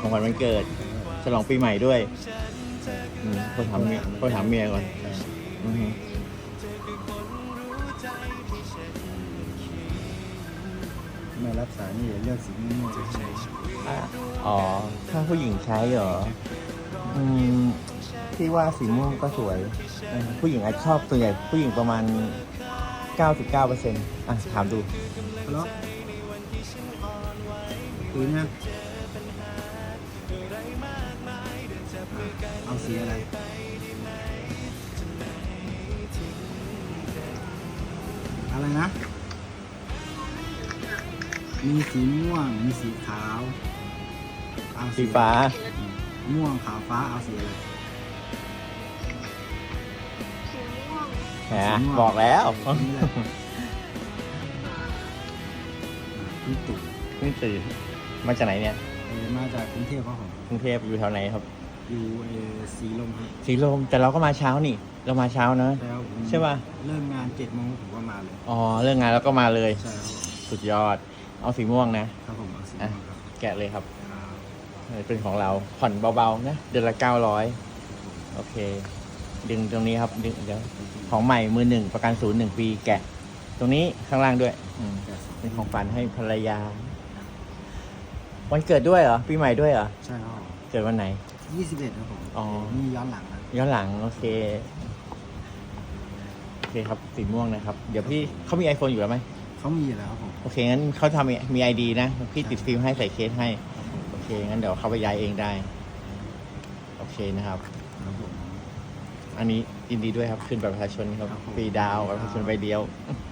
ของขวัญวันเกิด ฉลองปีใหม่ด้วยอืมโทรถามเมียโทรถามเมียก่อนอือฮึไม่รับสายนี่เลือกสีม่วงจะใช้อะอ๋อ ถ้าผู้หญิงใช้เหรอ อืมพี่ว่าสีม่วงก็สวยเออผู้หญิงอาจชอบตัวใหญ่ผู้หญิงประมาณ 99%อะ ถามดูฮัลโหลตื่นยั เอาสีอะไรอะไรนะ มีสีม่วง มีสีขาว เอสีฟ้า ม่วงขาวฟ้า เอาสีอะไรสีม่วงแหมบอกแล้วนี่แหละพี่ตุ๊กเพิ่งตื่นมาจากไหนเนี่ย เอ่อมาจากกรุงเทพครับผมกรุงเทพอยู่แถวไหนครับ อยู่เออสีลมครับสีลมแต่เราก็มาเช้านี่ เรามาเช้านะ แล้วผมใช่ป่ะ เริ่มงานเจ็ดโมงผมก็มาเลยอ๋อเรื่องงานแล้วก็มาเลย ใช่ครับผมสุดยอด เอาสีม่วงนะ ครับผมเอาสีอะม่วงครับแกะเลยครับ ครับเป็นของเราผ่อนเบาๆนะเดือนละเก้าร้อยโอเค ดึงตรงนี้ครับดึงเดี๋ยวของใหม่มือหนึ่งประกันศูนย์หนึ่งปีแกะ ตรงนี้ข้างล่างด้วยอืมแกะสองเป็นของฝันให้ภรรยา วันเกิดด้วยเหรอปีใหม่ด้วยเหรอ ใช่ครับเกิดวันไหน ยี่สิบเอ็ดครับผมอ๋อนี่ย้อนหลังนะย้อนหลัง โอเค โอเคครับ สีม่วงนะครับ เดี๋ยวพี่เขามี iPhone อยู่แล้วไหม เขามีอยู่แล้วครับผม โอเค งั้นเขาทำมีไอดีนะ พี่ติดฟิล์มให้ใส่เคสให้ โอเค งั้นเดี๋ยวเขาไปย้ายเองได้ โอเคนะครับ ครับผม อันนี้ยินดีด้วยครับ ขึ้นบัตรประชาชนครับครับผมฟรีดาวน์บัตรประชาชนใบเดียวค